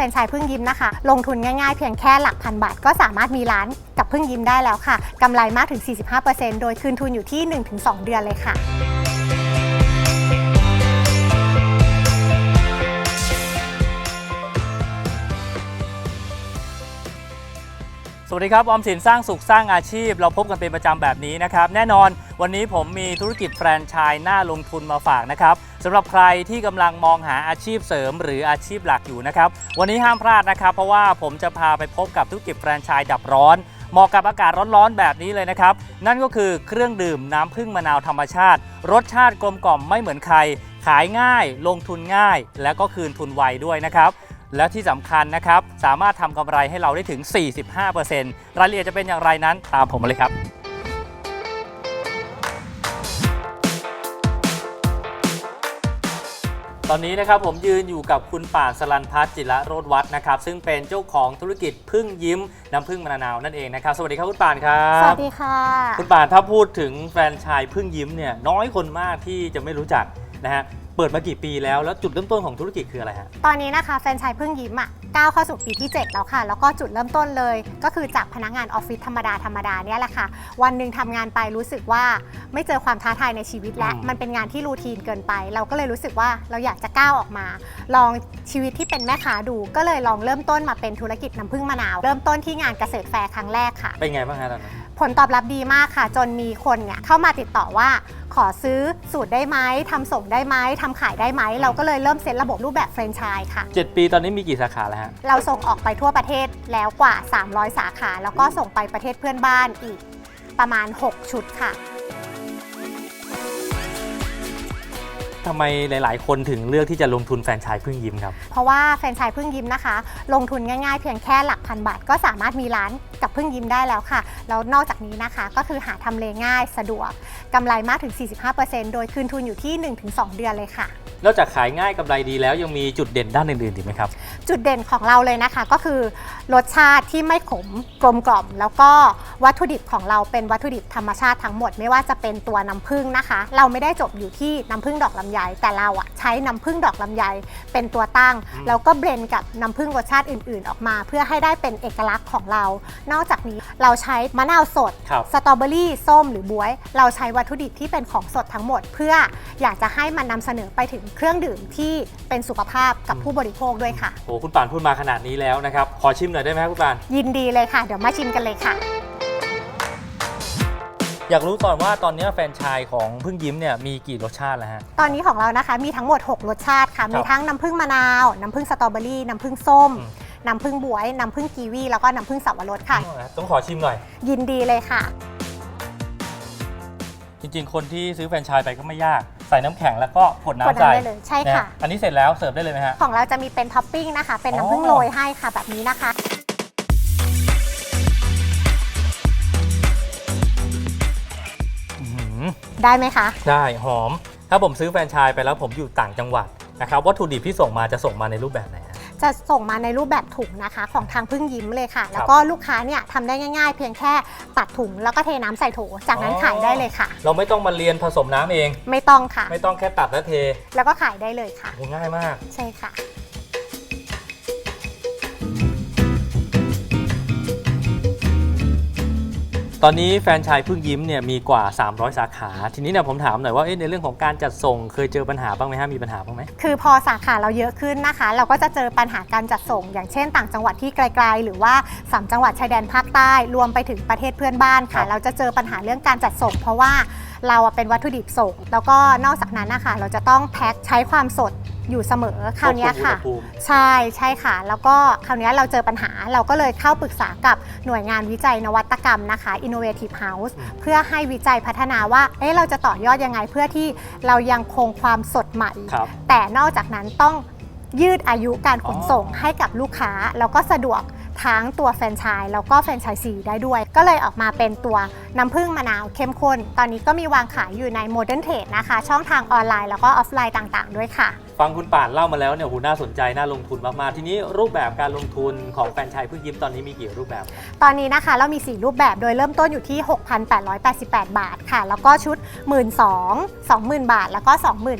รนชายพึ่งยิ้มนะคะ ลงทุนง่ายๆ เพียงแค่หลักพันบาท ก็สามารถมีร้านกับพึ่งยิ้มได้แล้วค่ะกำไรมากถึง 45%โดยคืนทุนอยู่ที่ 1-2 เดือนเลยค่ะ สวัสดีครับ ออมสินสร้างสุขสร้างอาชีพ เราพบกันเป็นประจำแบบนี้นะครับ แน่นอนวันนี้ผมมีธุรกิจแฟรนไชส์น่าลงทุนมาฝากนะครับสำหรับใครที่กำลังมองหาอาชีพเสริม หรืออาชีพหลักอยู่นะครับ วันนี้ห้ามพลาดนะครับ เพราะว่าผมจะพาไปพบกับธุรกิจแฟรนไชส์ดับร้อนเหมาะกับอากาศร้อนๆแบบนี้เลยนะครับ นั่นก็คือเครื่องดื่มน้ำผึ้งมะนาวธรรมชาติ รสชาติกลมกล่อมไม่เหมือนใคร ขายง่าย ลงทุนง่าย และก็คืนทุนไวด้วยนะครับ และที่สำคัญนะครับ สามารถทำกำไรให้เราได้ถึง 45%รายละเอียดจะเป็นอย่างไรนั้นตามผมมาเลยครับ ตอนนี้นะครับผมยืนอยู่กับคุณป่านสลันพัฒน์จิระโรธวัฒน์นะครับ ซึ่งเป็นเจ้าของธุรกิจพึ่งยิ้มน้ำพึ่งมะนาวนั่นเองนะครับ สวัสดีครับคุณป่านครัสบวัสดีค่ะ คุณป่านถ้าพูดถึงแฟรนไชายพึ่งยิ้มเนี่ยน้อยคนมากที่จะไม่รู้จักนะฮะ เปิดมากี่ปีแล้ว แล้วจุดเริ่มต้นของธุรกิจคืออะไรฮะ ตอนนี้นะคะแฟรนไชส์พึ่งยิ้มอะ ก้าวเข้าสู่ปีที่ 7 แล้วค่ะ แล้วก็จุดเริ่มต้นเลย ก็คือจากพนักงานออฟฟิศธรรมดาธรรมดาเนี่ยแหละค่ะ วันหนึ่งทำงานไปรู้สึกว่าไม่เจอความท้าทายในชีวิตแล้วอืมมันเป็นงานที่รูทีนเกินไป เราก็เลยรู้สึกว่าเราอยากจะก้าวออกมา ลองชีวิตที่เป็นแม่ค้าดู ก็เลยลองเริ่มต้นมาเป็นธุรกิจน้ำผึ้งมะนาว เริ่มต้นที่งานเกษตรแฟร์ครั้งแรกค่ะ เป็นไงบ้างฮะตอนนั้นผลตอบรับดีมากค่ะ จนมีคนเนี่ยเข้ามาติดต่อว่าขอซื้อสูตรได้ไหมทำส่งได้ไหมทำขายได้ไหมเราก็เลยเริ่มเซ็ตระบบรูปแบบแฟรนไชส์ค่ะเจ็ดปีตอนนี้มีกี่สาขาแล้วฮะ เราส่งออกไปทั่วประเทศแล้วกว่า 300 สาขา แล้วก็ส่งไปประเทศเพื่อนบ้านอีกประมาณ 6 ชุดค่ะ ทำไมหลาย ๆ คนถึงเลือกที่จะลงทุนแฟรนไชส์พึ่งยิ้มครับ เพราะว่าแฟรนไชส์พึ่งยิ้มนะคะ ลงทุนง่ายๆ เพียงแค่หลักพันบาทก็สามารถมีร้านกับพึ่งยิ้มได้แล้วค่ะแล้วนอกจากนี้นะคะ ก็คือหาทำเลง่ายสะดวกกำไรมากถึง 45%โดยคืนทุนอยู่ที่ 1-2 เดือนเลยค่ะ นอกจากขายง่ายกำไรดีแล้วยังมีจุดเด่นด้านอื่นๆอีกไหมครับ จุดเด่นของเราเลยนะคะก็คือรสชาติที่ไม่ขมกลมกล่อม แล้วก็วัตถุดิบของเราเป็นวัตถุดิบธรรมชาติทั้งหมด ไม่ว่าจะเป็นตัวน้ำผึ้งนะคะ เราไม่ได้จบอยู่ที่น้ำผึ้งดอกลำไยแต่เราอะใช้น้ำผึ้งดอกลำไยเป็นตัวตั้งอืมแล้วก็เบลนด์กับน้ำผึ้งรสชาติอื่น ๆ ออกมา เพื่อให้ได้เป็นเอกลักษณ์ของเรา นอกจากนี้เราใช้มะนาวสด ครับ สตรอเบอรี่ส้มหรือบวย เราใช้วัตถุดิบที่เป็นของสดทั้งหมด เพื่ออยากจะให้มันนำเสนอไปถึงเครื่องดื่มที่เป็นสุขภาพกับผู้บริโภคด้วยค่ะ โอ้คุณป่านพูดมาขนาดนี้แล้วนะครับ ขอชิมหน่อยได้ไหมครับคุณป่าน ยินดีเลยค่ะ เดี๋ยวมาชิมกันเลยค่ะ อยากรู้ก่อนว่าตอนนี้แฟรนไชส์ของพึ่งยิ้มเนี่ยมีกี่รสชาติแล้วฮะ ตอนนี้ของเรานะคะมีทั้งหมด 6 รสชาติค่ะครับมีทั้งน้ำผึ้งมะนาว น้ำผึ้งสตรอเบอรี่ น้ำผึ้งส้ม อืม น้ำผึ้งบวย น้ำผึ้งกีวี แล้วก็น้ำผึ้งสับปะรดค่ะ ต้องขอชิมหน่อย ยินดีเลยค่ะ จริงๆ คนที่ซื้อแฟรนไชส์ไปก็ไม่ยาก ใส่น้ำแข็งแล้วก็กดกดน้ำน้ำใส่ได้เลยใช่ค่ะ นฮอันนี้เสร็จแล้วเสิร์ฟได้เลยไหมฮะ ของเราจะมีเป็นท็อปปิ้งนะคะ เป็นน้ำผึ้งอ๋อโรยให้ค่ะแบบนี้นะคะ ได้ไหมคะ ได้หอม ถ้าผมซื้อแฟรนไชส์ไปแล้วผมอยู่ต่างจังหวัดนะครับวัตถุดิบที่ส่งมาจะส่งมาในรูปแบบไหนฮะ จะส่งมาในรูปแบบถุงนะคะของทางพึ่งยิ้มเลยค่ะ แล้วก็ลูกค้าเนี่ยทำได้ง่าย ๆ เพียงแค่ตัดถุงแล้วก็เทน้ำใส่โถจากนั้นอ๋อ ขายได้เลยค่ะ เราไม่ต้องมาเรียนผสมน้ำเอง ไม่ต้องค่ะ ไม่ต้องแค่ตัดและเทแล้วก็ขายได้เลยค่ะ โอ้ง่ายมาก ใช่ค่ะ ตอนนี้แฟรนไชส์พึ่งยิ้มเนี่ยมีกว่า 300 สาขา ทีนี้เนี่ยผมถามหน่อยว่าเอ๊ะในเรื่องของการจัดส่งเคยเจอปัญหาบ้างไหมฮะมีปัญหาบ้างไหมคือพอสาขาเราเยอะขึ้นนะคะ เราก็จะเจอปัญหาการจัดส่ง อย่างเช่น ต่างจังหวัดที่ไกล ๆ หรือว่าสามจังหวัดชายแดนภาคใต้ รวมไปถึงประเทศเพื่อนบ้านครัค่ะบเราจะเจอปัญหาเรื่องการจัดส่ง เพราะว่าเราอะเป็นวัตถุดิบส่ง แล้วก็นอกจากนั้นนะคะเราจะต้องแพ็คใช้ความสด อยู่เสมอคราวเนี้ยค่ะ วบคุมอุณหภูมิ ใช่ใช่ค่ะ แล้วก็คราวนี้เราเจอปัญหาเราก็เลยเข้าปรึกษากับหน่วยงานวิจัยนวัตกรรมนะคะ Innovative House อืม เพื่อให้วิจัยพัฒนาว่า เอ๊ะเราจะต่อยอดยังไงเพื่อที่เรายังคงความสดใหม่ ครับ แต่นอกจากนั้นต้องยืดอายุการขนส่งให้กับลูกค้า แล้วก็สะดวกทั้งตัวแฟรนไชส์แล้วก็แฟรนไชส์ซีได้ด้วย ก็เลยออกมาเป็นตัวน้ำผึ้งมะนาวเข้มข้น ตอนนี้ก็มีวางขายอยู่ใน Modern Trade นะคะ ช่องทางออนไลน์แล้วก็ออฟไลน์ต่างๆ ด้วยค่ะ ฟังคุณป่านเล่ามาแล้วเนี่ยโหน่าสนใจน่าลงทุนมากๆ ทีนี้รูปแบบการลงทุนของแฟรนไชส์พึ่งยิ้มตอนนี้มีกี่รูปแบบ ตอนนี้นะคะเรามี 4 รูปแบบโดยเริ่มต้นอยู่ที่ 6,888 บาทค่ะ แล้วก็ชุด 1 2 0 0 20,000 บาท แล้วก็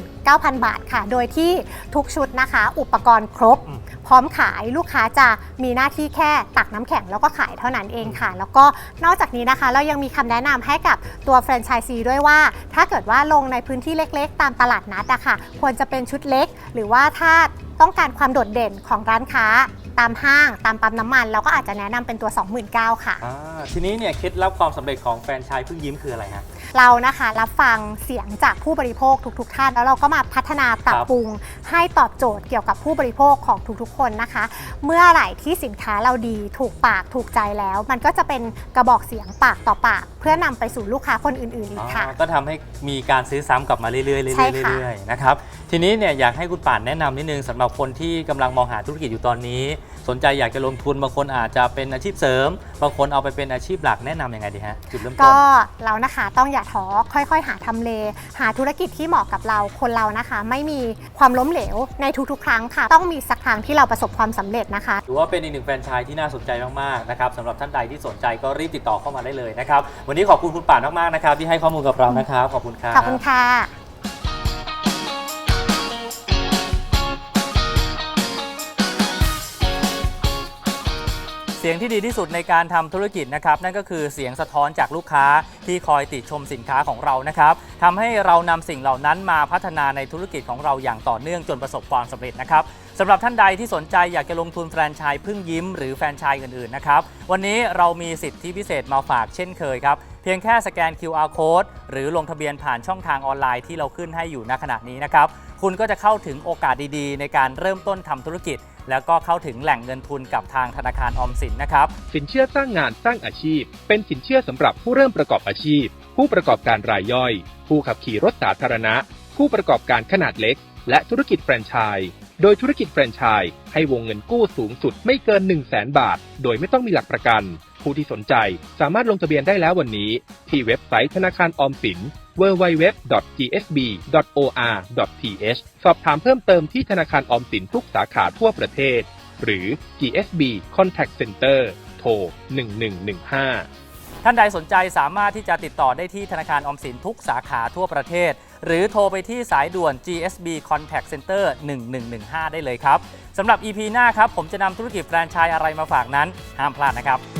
29,000 บาทค่ะ โดยที่ทุกชุดนะคะ อุปกรณ์ครบอืมพพร้อมขายลูกค้าจะมีหน้าที่แค่ตักน้ำแข็งแล้วก็ขายเท่านั้นเองค่ะ แล้วก็นอกจากนี้นะคะ เรายังมีคำแนะนำให้กับตัวแฟรนไชส์ซีด้วยว่า ถ้าเกิดว่าลงในพื้นที่เล็ก ๆ ตามตลาดนัดอะค่ะ ควรจะเป็นชุดเล็กหรือว่าถ้าต้องการความโดดเด่นของร้านค้าตามห้างตามปั๊มน้ำมัน เราก็อาจจะแนะนำเป็นตัว 29,000ค่ะ อ่าทีนี้เนี่ยเคล็ดลับความสำเร็จของแฟรนไชส์พึ่งยิ้มคืออะไรฮะ เรานะคะรับฟังเสียงจากผู้บริโภคทุก ๆ ท่าน แล้วเราก็มาพัฒนาปรับครับปรุงให้ตอบโจทย์เกี่ยวกับผู้บริโภคของทุกๆ คนนะคะ เมื่อไหร่ที่สินค้าเราดีถูกปากถูกใจแล้ว มันก็จะเป็นกระบอกเสียงปากต่อปาก เพื่อนำไปสู่ลูกค้าคนอื่นๆอีกค่ะอ๋อก็ทำให้มีการซื้อซ้ำกลับมาเรื่อยๆเรื่อยๆใช่ค่ะเรื่อยๆนะครับทีนี้เนี่ยอยากให้คุณป่านแนะนำนิดนึงสำหรับคนที่กำลังมองหาธุรกิจอยู่ตอนนี้ สนใจอยากจะลงทุนบางคนอาจจะเป็นอาชีพเสริม บางคนเอาไปเป็นอาชีพหลักแนะนำยังไงดีฮะจุดเริ่มต้นก็เรานะคะต้องอย่าท้อค่อย ๆ หาทำเล หาธุรกิจที่เหมาะกับเราคนเรานะคะ ไม่มีความล้มเหลวในทุกๆ ครั้งค่ะ ต้องมีสักครั้งที่เราประสบความสำเร็จนะคะ ถือว่าเป็นอีกหนึ่งแฟรนไชส์ที่น่าสนใจมากๆนะครับสำหรับท่านใดที่สนใจก็รีบติดต่อเข้ามาได้เลยนะครับวันนี้ขอบคุณคุณป่านมากๆนะครับที่ให้ข้อมูลกับเรานะครับขอบคุณครับ ขอบคุณค่ะ เสียงที่ดีที่สุดในการทำธุรกิจนะครับนั่นก็คือเสียงสะท้อนจากลูกค้าที่คอยติชมสินค้าของเรานะครับทำให้เรานำสิ่งเหล่านั้นมาพัฒนาในธุรกิจของเราอย่างต่อเนื่องจนประสบความสำเร็จนะครับสำหรับท่านใดที่สนใจอยากจะลงทุนแฟรนไชส์พึ่งยิ้มหรือแฟรนไชส์อื่นๆนะครับวันนี้เรามีสิทธิพิเศษมาฝากเช่นเคยครับ เพียงแค่สแกน QR code หรือลงทะเบียนผ่านช่องทางออนไลน์ที่เราขึ้นให้อยู่ณขณะนี้นะครับ คุณก็จะเข้าถึงโอกาสดีๆ ในการเริ่มต้นทำธุรกิจ แล้วก็เข้าถึงแหล่งเงินทุนกับทางธนาคารออมสินนะครับ สินเชื่อสร้างงานสร้างอาชีพ เป็นสินเชื่อสำหรับผู้เริ่มประกอบอาชีพ ผู้ประกอบการรายย่อย ผู้ขับขี่รถสาธารณะ ผู้ประกอบการขนาดเล็ก และธุรกิจแฟรนไชส์โดยธุรกิจแฟรนไชส์ให้วงเงินกู้สูงสุดไม่เกิน 1 0 0 0 0แบาท โดยไม่ต้องมีหลักประกัน ผู้ที่สนใจสามารถลงทะเบียนได้แล้ววันนี้ ที่เว็บไซต์ธนาคารออมสิน www.gsb.or.th สอบถามเพิ่มเติมที่ธนาคารออมสินทุกสาขาทั่วประเทศ หรือ GSB Contact Center โทร 1115 ท่านใดสนใจสามารถที่จะติดต่อได้ที่ธนาคารออมสินทุกสาขาทั่วประเทศ หรือโทรไปที่สายด่วน GSB Contact Center 1115 ได้เลยครับสำหรับ EP หน้าครับ ผมจะนำธุรกิจแฟรนไชส์อะไรมาฝากนั้น ห้ามพลาดนะครับ